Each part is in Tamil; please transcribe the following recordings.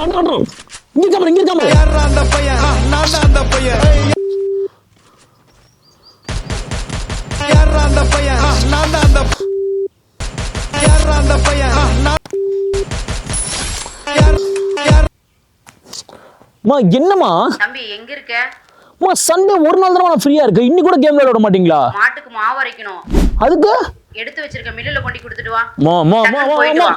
இங்க இருக்காம இங்க இருக்காம அந்த பையன் நான் தான் அந்த பையன் யாரா அந்த பையன் நான் தான் அந்த யாரா அந்த பையன் நான் மா என்னம்மா? தம்பி எங்க இருக்க? மா சண்டே ஒரு நாள் தானே ஃப்ரீயா இருக்கு இன்னி கூட கேம் விளையாட மாட்டீங்களா? மாட்டுக்கு மாவு அரைக்கணும். அதுக்கு? எடுத்து வச்சிருக்க மில்லுல கொண்டு கொடுத்துட்டு வா. மா மா மா மா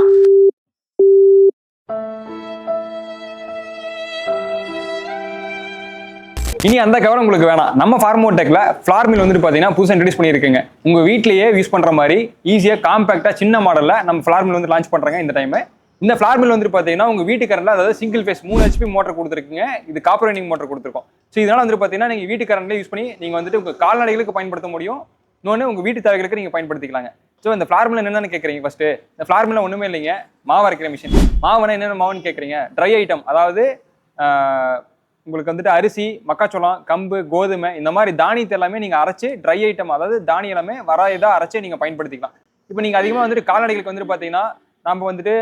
இனி அந்த கவர் உங்களுக்கு வேணாம். நம்ம ஃபார்மோடெக்ல ஃப்ளார் மில் வந்துட்டு பார்த்தீங்கன்னா புதுசாக இன்ட்ரடியூஸ் பண்ணியிருக்கீங்க. உங்கள் வீட்லயே யூஸ் பண்ணுற மாதிரி ஈஸியாக காம்பேக்டாக சின்ன மாடலில் நம்ம ஃப்ளார் மில் வந்து லான்ச் பண்ணுறாங்க இந்த டைம் இந்த ஃப்ளார் மில் வந்துட்டு பார்த்தீங்கன்னா உங்கள் வீட்டுக்காரன்ல அதாவது சிங்கிள் ஃபேஸ் மூணு ஹெச்பி மோட்டர் கொடுத்துருக்குங்க. இது காப்பர் ரைனிங் மோட்டர் கொடுத்துருக்கோம். ஸோ இதனால் வந்துட்டு பார்த்தீங்கன்னா நீங்கள் வீட்டுக்காரன்ல யூஸ் பண்ணி நீங்கள் வந்துட்டு உங்கள் கால்நடைகளுக்கு பயன்படுத்த முடியும். இன்னொன்று உங்கள் வீட்டு தேவைகளுக்கு நீங்கள் பயன்படுத்திக்கலாங்க. ஸோ இந்த ஃப்ளார் என்னென்னு கேட்குறீங்க ஃபர்ஸ்ட் இந்த ஃப்ளார் ஒன்றுமே இல்லைங்க. மாவு அரைக்கிற மிஷின் மாவுனா என்னென்ன மாவுன்னு கேட்குறீங்க ட்ரை ஐட்டம் அதாவது உங்களுக்கு வந்துட்டு அரிசி மக்காச்சோளம் கம்பு கோதுமை இந்த மாதிரி தானியத்தை எல்லாமே நீங்கள் அரைச்சு ட்ரை ஐட்டம் அதாவது தானியம் எல்லாமே வர இதாக அரைச்சு நீங்கள் பயன்படுத்திக்கலாம். இப்போ நீங்கள் அதிகமாக வந்துட்டு கால்நடைகளுக்கு வந்துட்டு பார்த்தீங்கன்னா நம்ம வந்துட்டு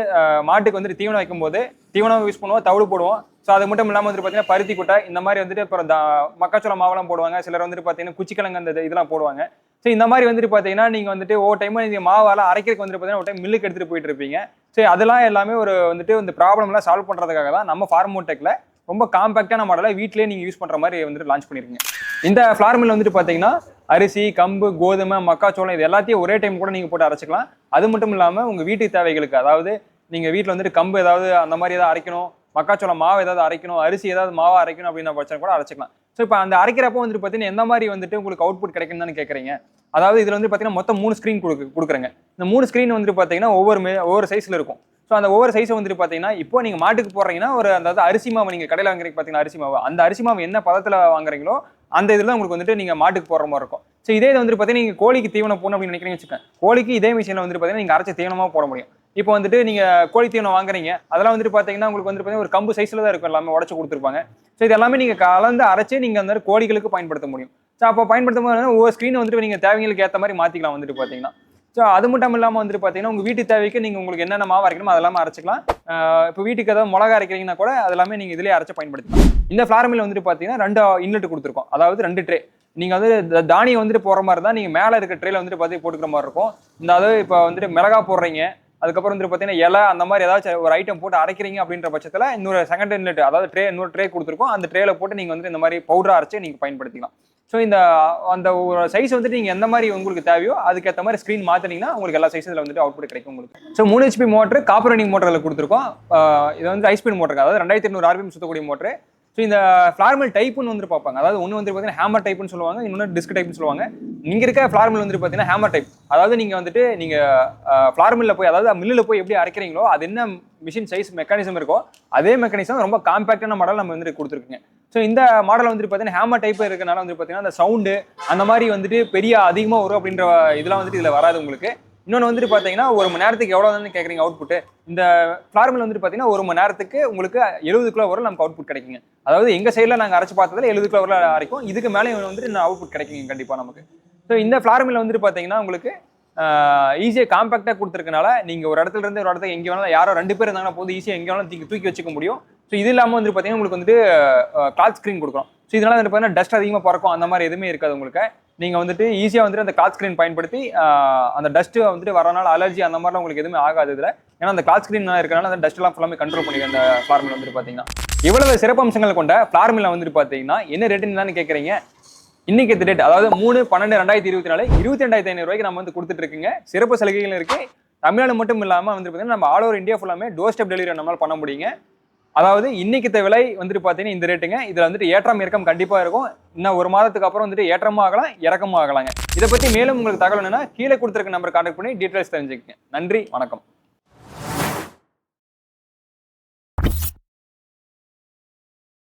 மாட்டுக்கு வந்துட்டு தீவனம் வைக்கும்போது தீவனம் யூஸ் பண்ணுவோம் தவிடு போடுவோம். ஸோ அது மட்டும் இல்லாமல் வந்துட்டு பார்த்தீங்கன்னா பருத்தி குட்டை இந்த மாதிரி வந்துட்டு அப்புறம் தா மக்காச்சோளம் மாவெல்லாம் போடுவாங்க. சிலர் வந்துட்டு பார்த்தீங்கன்னா குச்சிக்கிழங்கு அந்த இதெல்லாம் போடுவாங்க. ஸோ இந்த மாதிரி வந்துட்டு பார்த்தீங்கன்னா நீங்கள் வந்துட்டு ஒவ்வொரு டைமும் நீங்கள் மாவெல்லாம் அரைக்கிறதுக்கு வந்துட்டு பார்த்தீங்கன்னா ஒரு டைம் மில்லுக்கு எடுத்துகிட்டு போயிட்டு இருப்பீங்க. ஸோ அதெல்லாம் எல்லாமே ஒரு வந்துட்டு இந்த ப்ராப்ளம்லாம் சால்வ் பண்ணுறதுக்காக தான் நம்ம ஃபார்மோடெக்கில் ரொம்ப காம்பேக்டான மாடலை வீட்டிலேயே நீங்கள் யூஸ் பண்ணுற மாதிரி வந்துட்டு லான்ச் பண்ணியிருக்கீங்க இந்த ஃப்ளார் மில் வந்துட்டு பார்த்தீங்கன்னா அரிசி கம்பு கோதுமை மக்காச்சோளம் இது எல்லாத்தையும் ஒரே டைம் கூட நீங்கள் போட்டு அரைச்சிக்கலாம். அது மட்டும் இல்லாமல் உங்கள் வீட்டு தேவைகளுக்கு அதாவது நீங்கள் வீட்டில் வந்துட்டு கம்பு ஏதாவது அந்த மாதிரி ஏதாவது அரைக்கணும் மக்காச்சோளம் மாவு ஏதாவது அரைக்கணும் அரிசி ஏதாவது மாவு அரைக்கணும் அப்படின்னா பட்சம் கூட அரைச்சிக்கலாம். ஸோ இப்போ அந்த அரைக்கிறப்போ வந்துட்டு பார்த்தீங்கன்னா எந்த மாதிரி வந்துட்டு உங்களுக்கு அவுட்புட் கிடைக்குன்னு கேட்குறீங்க அதாவது இதில் வந்து பார்த்தீங்கன்னா மொத்தம் மூணு ஸ்க்ரீன் கொடுக்கு கொடுக்குறேங்க. இந்த மூணு ஸ்க்ரீன் வந்துட்டு பார்த்தீங்கன்னா ஒவ்வொரு மே- ஒவ்வொரு சைஸில் இருக்கும். ஸோ அந்த ஒவ்வொரு சைஸை வந்துட்டு பார்த்தீங்கன்னா இப்போ நீங்கள் மாட்டுக்கு போடுறீங்கன்னா ஒரு அதாவது அரிசி மாவு நீங்கள் கடையில் வாங்குறீங்க பார்த்தீங்கன்னா அரிசி மாவு. அந்த அரிசி மாவு என்ன பதத்தில் வாங்குறீங்களோ அந்த இதில் உங்களுக்கு வந்துட்டு நீங்கள் மாட்டுக்கு போடுற மாதிரி இருக்கும். ஸோ இதே வந்துட்டு பார்த்தீங்கன்னா நீங்கள் கோழிக்கு தீவனம் போடணும் அப்படின்னு நினைக்கிறீங்க வச்சுக்கோங்க. கோழிக்கு இதே மிஷினில் வந்துட்டு பார்த்தீங்கன்னா நீங்கள் அரைச்ச தீவனமாக போட முடியும். இப்போ வந்துட்டு நீங்கள் கோழி தீவனம் வாங்குறீங்க அதெல்லாம் வந்துட்டு பார்த்தீங்கன்னா உங்களுக்கு வந்துட்டு பார்த்தீங்கன்னா ஒரு கம்பு சைஸில் தான் இருக்கும் எல்லாமே உடச்சு கொடுத்துருப்பாங்க. ஸோ இது எல்லாமே நீங்கள் கலந்து அரைச்சி நீங்கள் அந்த கோழிகளுக்கு பயன்படுத்த முடியும். ஸோ அப்போ பயன்படுத்தும் போது ஒவ்வொரு ஸ்க்ரீன் வந்துட்டு நீங்கள் தேவைங்களுக்கு ஏற்ற மாதிரி மாற்றிக்கலாம் வந்துட்டு பார்த்தீங்கன்னா ஸோ அது மட்டும் இல்லாமல் வந்துட்டு பார்த்தீங்கன்னா உங்கள் வீட்டு தேவைக்கு நீங்கள் உங்களுக்கு என்னென்ன மாவு அரைக்கணுமோ அதெல்லாம் அரைச்சிக்கலாம். இப்போ வீட்டுக்கு ஏதாவது மிளகா அரைக்கிறீங்கன்னா கூட அது எல்லாமே நீங்கள் இதிலே அரைச்சி பயன்படுத்தலாம் இந்த ஃப்ளார் மில் வந்துட்டு பார்த்தீங்கன்னா ரெண்டு இன்லெட் கொடுத்துருக்கோம். அதாவது ரெண்டு ட்ரே நீங்கள் வந்து தானியம் வந்துட்டு போகிற மாதிரி தான் நீங்கள் மேலே இருக்க ட்ரேல வந்துட்டு பார்த்து போட்டுக்கிற மாதிரி இருக்கும். இந்த அதாவது இப்போ வந்துட்டு மிளகா போடுறீங்க அதுக்கப்புறம் வந்துட்டு பார்த்தீங்கன்னா இலை அந்த மாதிரி ஏதாச்சும் ஒரு ஐட்டம் போட்டு அரைக்கிறீங்க அப்படின்ற பட்சத்தில் இன்னொரு செகண்ட் இன்லெட் அதாவது ட்ரே இன்னொரு ட்ரே கொடுத்துருக்கோம். அந்த ட்ரேல போட்டு நீங்கள் வந்துட்டு இந்த மாதிரி பவுடர் அரைச்சி நீங்கள் பயன்படுத்திக்கலாம். ஸோ இந்த அந்த ஒரு சைஸ் வந்துட்டு நீங்கள் எந்த மாதிரி உங்களுக்கு தேவையோ அதுக்கேற்ற மாதிரி ஸ்க்ரீன் மாற்றினீங்கன்னா உங்களுக்கு எல்லா சைஸில் வந்துட்டு அவுட்புட் கிடைக்கும் உங்களுக்கு. ஸோ மூணு ஹெச்பி மோட்டர் காப்பர் ரன்னிங் மோட்டரில் கொடுத்துருக்கோம். இது வந்து ஹைஸ்பீட் மோட்டர் அதாவது ரெண்டாயிரத்தி எண்ணூறு ஆர்பிஎம் சுத்தக்கூடிய மோட்டர் ஸோ இந்த ஃப்ளார்மல் டைப்புன்னு வந்துட்டு பார்ப்பாங்க. அதாவது ஒன்று வந்து பார்த்தீங்கன்னா ஹேமர் டைப்னு சொல்லுவாங்க. இன்னொன்று டிஸ்க் டைப்னு சொல்லுவாங்க. நீங்கள் இருக்க ஃபார்மல் வந்துட்டு பார்த்தீங்கன்னா ஹேமர் டைப் அதாவது நீங்கள் வந்துட்டு நீங்கள் ஃப்ளார்மில்ல போய் அதாவது மில்லில் போய் எப்படி அரைக்கிறீங்களோ அது என்ன மிஷின் சைஸ் மெக்கானிசம் இருக்கோ அதே மெக்கானிசம் ரொம்ப காம்பேக்டான மாடல் நம்ம வந்துட்டு கொடுத்துருக்குங்க. ஸோ இந்த மாடல் வந்துட்டு பார்த்தீங்கன்னா ஹேமர் டைப் இருக்கனால வந்து பார்த்தீங்கன்னா அந்த சவுண்டு அந்த மாதிரி வந்துட்டு பெரிய அதிகமாக வரும் அப்படின்ற இதெல்லாம் வந்துட்டு இதில் வராது உங்களுக்கு. இன்னொன்று வந்துட்டு பார்த்தீங்கன்னா ஒரு மணி நேரத்துக்கு எவ்வளோ தான் கேட்குறீங்க அவுட்புட் இந்த ஃபார்மில் வந்துட்டு பார்த்தீங்கன்னா ஒரு மணி நேரத்துக்கு உங்களுக்கு எழுபது கிலோ வரும் நமக்கு அவுட்புட் கிடைக்குங்க. அதாவது எங்கள் சைடில் நாங்கள் அரைச்சு பார்த்ததுல எழுபது கிலோ வரல அரைக்கும். இதுக்கு மேலே வந்துட்டு இந்த அவுட்புட் கிடைக்குங்க கண்டிப்பாக நமக்கு. ஸோ இந்த ஃபார்மில் வந்துட்டு பார்த்தீங்கன்னா உங்களுக்கு ஈஸியாக காம்பேக்டாக கொடுத்துருக்கனால நீங்கள் ஒரு இடத்துல இருந்து ஒரு இடத்துக்கு எங்கே வேணாலும் யாரோ ரெண்டு பேர் இருந்தாங்கன்னா போது ஈஸியாக எங்கே வேணாலும் தூக்கி தூக்கி வச்சுக்க முடியும். ஸோ இது இல்லாமல் வந்து பார்த்தீங்கன்னா உங்களுக்கு வந்துட்டு கிளாத் ஸ்க்ரீன் கொடுக்குறோம். ஸோ இதனால் வந்து பார்த்தீங்கன்னா டஸ்ட் அதிகமாக பறக்கும். அந்த மாதிரி எதுவுமே இருக்காது உங்களுக்கு. நீங்கள் வந்துட்டு ஈஸியாக வந்துட்டு அந்த கிளாத் ஸ்க்ரீன் பயன்படுத்தி அந்த டஸ்ட்டு வந்துட்டு வரனால அலர்ஜி அந்த மாதிரிலாம் உங்களுக்கு எதுவுமே ஆகாது இதில். ஏன்னா அந்த கிளாத் ஸ்க்ரீன் இருக்கனால அந்த டஸ்ட்லாம் ஃபுல்லாமே கண்ட்ரோல் பண்ணிடுது அந்த ஃபார்மில் வந்துட்டு பார்த்தீங்கன்னா இவ்வளவு சிறப்பம்சங்கள் கொண்ட ஃபார்மில் வந்துட்டு பார்த்தீங்கன்னா என்ன ரேட்டுன்னு தானே கேட்குறீங்க இன்னைக்கு டேட் அதாவது மூணு பன்னெண்டு ரெண்டாயிரத்தி இருபத்தி நாலு இருபத்தி ரெண்டாயிரத்தி ஐநூறு ரூபாய்க்கு நம்ம வந்து கொடுத்துட்டு இருக்குங்க. சிறப்பு சலுகைகள் இருக்கு. தமிழ்நாடு மட்டும் இல்லாமல் வந்து பார்த்தீங்கன்னா நம்ம ஆல் ஓவர் இந்தியா ஃபுல்லாமே டோர் ஸ்டெப் டெலிவரி நம்மளால் பண்ண முடியுங்க. அதாவது இன்னைக்கு விலை வந்துட்டு பார்த்தீங்கன்னா இந்த ரேட்டுங்க இதில் வந்துட்டு ஏற்றம் இறக்கம் கண்டிப்பாக இருக்கும். இன்னும் ஒரு மாதத்துக்கு அப்புறம் வந்துட்டு ஏற்றமும் ஆகலாம் இறக்கமும் ஆகலாங்க. இதை பற்றி மேலும் உங்களுக்கு தகவல் என்னன்னா கீழே கொடுத்துருக்க நம்பர் கான்டாக்ட் பண்ணி டீட்டெயில்ஸ் தெரிஞ்சுக்கங்க. நன்றி வணக்கம்.